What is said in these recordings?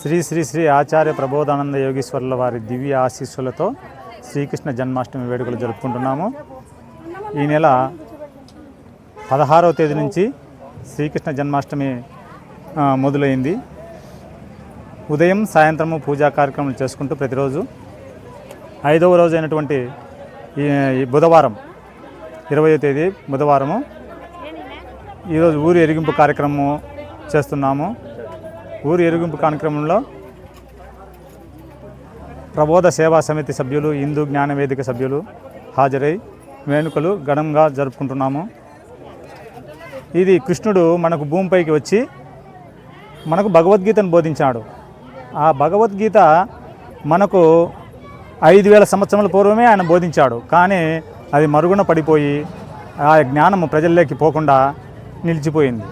శ్రీ శ్రీ శ్రీ ఆచార్య ప్రబోధానంద యోగేశ్వర్ల వారి దివ్య ఆశీస్సులతో శ్రీకృష్ణ జన్మాష్టమి వేడుకలు జరుపుకుంటున్నాము. ఈ నెల పదహారవ తేదీ నుంచి శ్రీకృష్ణ జన్మాష్టమి మొదలైంది. ఉదయం సాయంత్రము పూజా కార్యక్రమాలు చేసుకుంటూ ప్రతిరోజు ఐదవ రోజు అయినటువంటి ఈ బుధవారం ఇరవయో తేదీ బుధవారము. ఈరోజు ఊరి ఎరిగింపు కార్యక్రమం చేస్తున్నాము. ఊరి ఎరుగుంపు కార్యక్రమంలో ప్రబోధ సేవా సమితి సభ్యులు హిందూ జ్ఞాన వేదిక సభ్యులు హాజరై వేణుకలు ఘనంగా జరుపుకుంటున్నాము. ఇది కృష్ణుడు మనకు భూమిపైకి వచ్చి మనకు భగవద్గీతను బోధించాడు. ఆ భగవద్గీత మనకు ఐదు వేల సంవత్సరాల పూర్వమే ఆయన బోధించాడు. కానీ అది మరుగున పడిపోయి ఆ జ్ఞానము ప్రజల్లోకి పోకుండా నిలిచిపోయింది.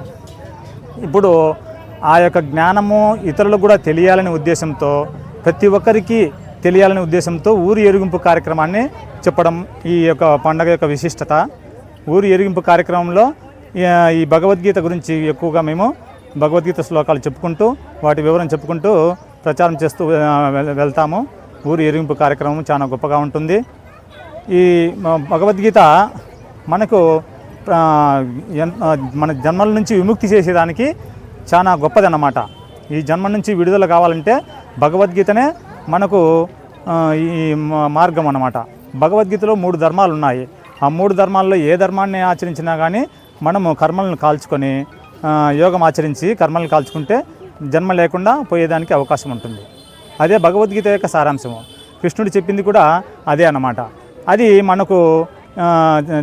ఇప్పుడు ఆ యొక్క జ్ఞానము ఇతరులకు కూడా తెలియాలనే ఉద్దేశంతో ప్రతి ఒక్కరికి తెలియాలనే ఉద్దేశంతో ఊరి ఎరిగింపు కార్యక్రమాన్ని చెప్పడం ఈ యొక్క పండగ యొక్క విశిష్టత. ఊరి ఎరిగింపు కార్యక్రమంలో ఈ- భగవద్గీత గురించి ఎక్కువగా మేము భగవద్గీత శ్లోకాలు చెప్పుకుంటూ వాటి వివరం చెప్పుకుంటూ ప్రచారం చేస్తూ వెళ్తాము. ఊరి ఎరిగింపు కార్యక్రమం చాలా గొప్పగా ఉంటుంది. ఈ భగవద్గీత మనకు మన జన్మల నుంచి విముక్తి చేసేదానికి చాలా గొప్పదన్నమాట. ఈ జన్మ నుంచి విడుదల కావాలంటే భగవద్గీతనే మనకు ఈ మార్గం అన్నమాట. భగవద్గీతలో మూడు ధర్మాలు ఉన్నాయి. ఆ మూడు ధర్మాల్లో ఏ ధర్మాన్ని ఆచరించినా కానీ మనము కర్మలను కాల్చుకొని యోగం ఆచరించి కర్మలను కాల్చుకుంటే జన్మ లేకుండా పోయేదానికి అవకాశం ఉంటుంది. అదే భగవద్గీత యొక్క సారాంశము. కృష్ణుడు చెప్పింది కూడా అదే అన్నమాట. అది మనకు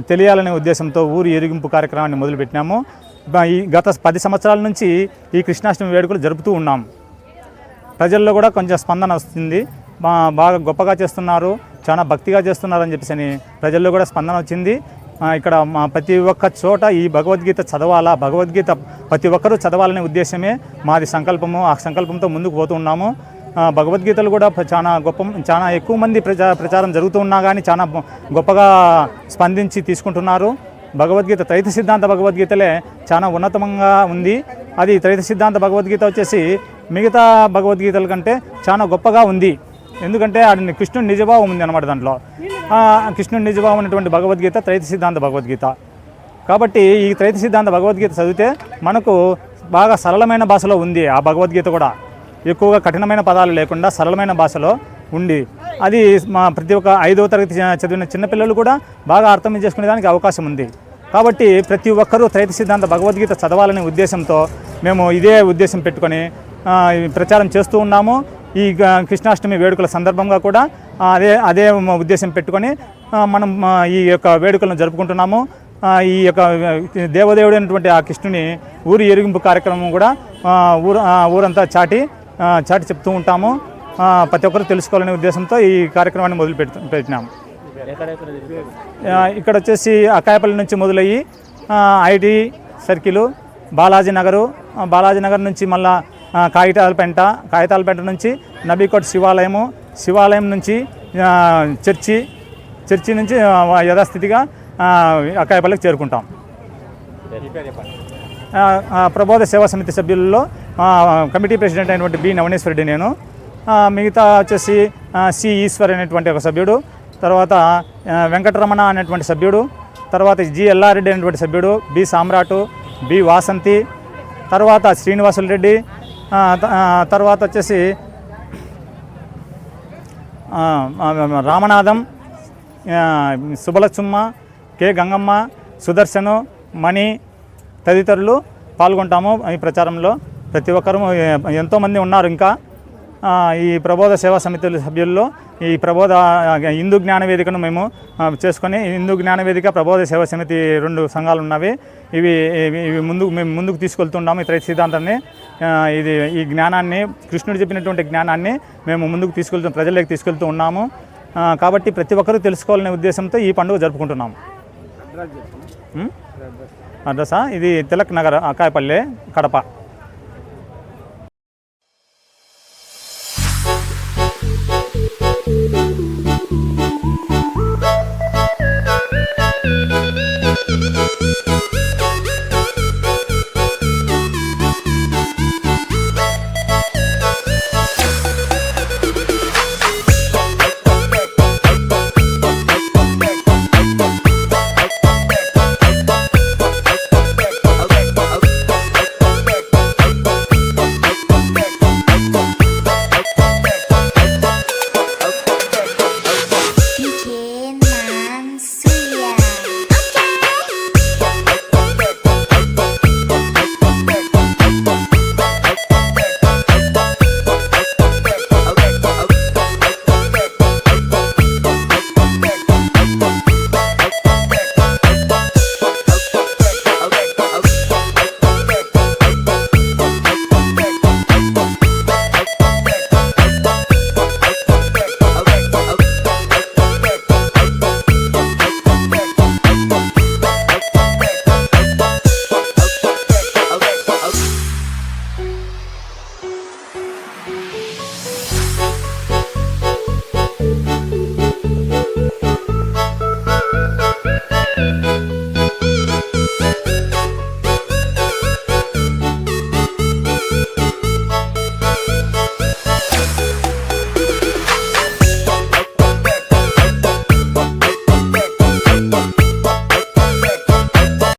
తెలియాలనే ఉద్దేశంతో ఊరి ఎరిగింపు కార్యక్రమాన్ని మొదలుపెట్టినాము. ఈ గత పది సంవత్సరాల నుంచి ఈ కృష్ణాష్టమి వేడుకలు జరుపుతూ ఉన్నాం. ప్రజల్లో కూడా కొంచెం స్పందన వస్తుంది. బాగా గొప్పగా చేస్తున్నారు చాలా భక్తిగా చేస్తున్నారు అని చెప్పేసి అని ప్రజల్లో కూడా స్పందన వచ్చింది. ఇక్కడ మా ప్రతి ఒక్క చోట ఈ భగవద్గీత చదవాలా భగవద్గీత ప్రతి ఒక్కరూ చదవాలనే ఉద్దేశమే మాది సంకల్పము. ఆ సంకల్పంతో ముందుకు పోతూ ఉన్నాము. భగవద్గీతలు కూడా చాలా గొప్ప చాలా ఎక్కువ మంది ప్రచా ప్రచారం జరుగుతూ ఉన్నా కానీ చాలా గొప్పగా స్పందించి తీసుకుంటున్నారు. భగవద్గీత త్రైత సిద్ధాంత భగవద్గీతలే చాలా ఉన్నతంగా ఉంది. అది త్రైత సిద్ధాంత భగవద్గీత వచ్చేసి మిగతా భగవద్గీతల కంటే చాలా గొప్పగా ఉంది. ఎందుకంటే అది కృష్ణుడి నిజభావం ఉంది అనమాట దాంట్లో. కృష్ణుడి నిజభావం అనేటువంటి భగవద్గీత త్రైత సిద్ధాంత భగవద్గీత. కాబట్టి ఈ త్రైత సిద్ధాంత భగవద్గీత చదివితే మనకు బాగా సరళమైన భాషలో ఉంది ఆ భగవద్గీత కూడా. ఎక్కువగా కఠినమైన పదాలు లేకుండా సరళమైన భాషలో ఉండి అది మా ప్రతి ఒక్క ఐదవ తరగతి చదివిన చిన్నపిల్లలు కూడా బాగా అర్థం చేసుకునే దానికి అవకాశం ఉంది. కాబట్టి ప్రతి ఒక్కరూ త్రైత సిద్ధాంత భగవద్గీత చదవాలనే ఉద్దేశంతో మేము ఇదే ఉద్దేశం పెట్టుకొని ప్రచారం చేస్తూ ఉన్నాము. ఈ కృష్ణాష్టమి వేడుకల సందర్భంగా కూడా అదే అదే ఉద్దేశం పెట్టుకొని మనం ఈ యొక్క వేడుకలను జరుపుకుంటున్నాము. ఈ యొక్క దేవదేవుడైనటువంటి ఆ కృష్ణుని ఊరి ఎరిగింపు కార్యక్రమం కూడా ఊరు ఊరంతా చాటి చాటి చెప్తూ ఉంటాము. ప్రతి ఒక్కరు తెలుసుకోవాలనే ఉద్దేశంతో ఈ కార్యక్రమాన్ని మొదలు పెట్టు పెట్టినాము. ఇక్కడ వచ్చేసి అకాయపల్లి నుంచి మొదలయ్యి ఐడి సర్కిలు బాలాజీ నగరు బాలాజీ నగర్ నుంచి మళ్ళా ఆ, కాగితాలపేంట కాగితాలపేంట నుంచి నబీకోట్ శివాలయము శివాలయం నుంచి చర్చి చర్చి నుంచి యథాస్థితిగా అక్కాయపల్లికి అకాయపల్లికి చేరుకుంటాం ప్రబోధ సేవా సమితి సభ్యులలో కమిటీ ప్రెసిడెంట్ అయినటువంటి బి నవనేశ్వరుడి నేను. మిగతా వచ్చేసి సి ఈశ్వర్ అనేటువంటి ఒక సభ్యుడు తర్వాత వెంకటరమణ అనేటువంటి సభ్యుడు తర్వాత జి ఎల్లారెడ్డి అనేటువంటి సభ్యుడు బి సామ్రాటు బి వాసంతి తర్వాత శ్రీనివాసులు రెడ్డి తర్వాత వచ్చేసి రామనాథం సుబలచుమ్మ కె గంగమ్మ సుదర్శను మణి తదితరులు పాల్గొంటాము ఈ ప్రచారంలో. ప్రతి ఒక్కరూ ఎంతోమంది ఉన్నారు ఇంకా. ఈ ప్రబోధ సేవా సమితుల సభ్యుల్లో ఈ ప్రబోధ హిందూ జ్ఞాన వేదికను మేము చేసుకొని హిందూ జ్ఞాన వేదిక ప్రబోధ సేవా సమితి రెండు సంఘాలు ఉన్నవి. ఇవి ఇవి ముందుకు మేము ముందుకు తీసుకెళ్తున్నాము ఈ త్రైత సిద్ధాంతాన్ని. ఇది ఈ జ్ఞానాన్ని కృష్ణుడు చెప్పినటువంటి జ్ఞానాన్ని మేము ముందుకు తీసుకెళ్తూ ప్రజల్లోకి తీసుకెళ్తూ ఉన్నాము. కాబట్టి ప్రతి ఒక్కరూ తెలుసుకోవాలనే ఉద్దేశంతో ఈ పండుగ జరుపుకుంటున్నాము. ఉం? అడ్రసా? ఇది తిలక్ నగర్ అకాయపల్లె కడప.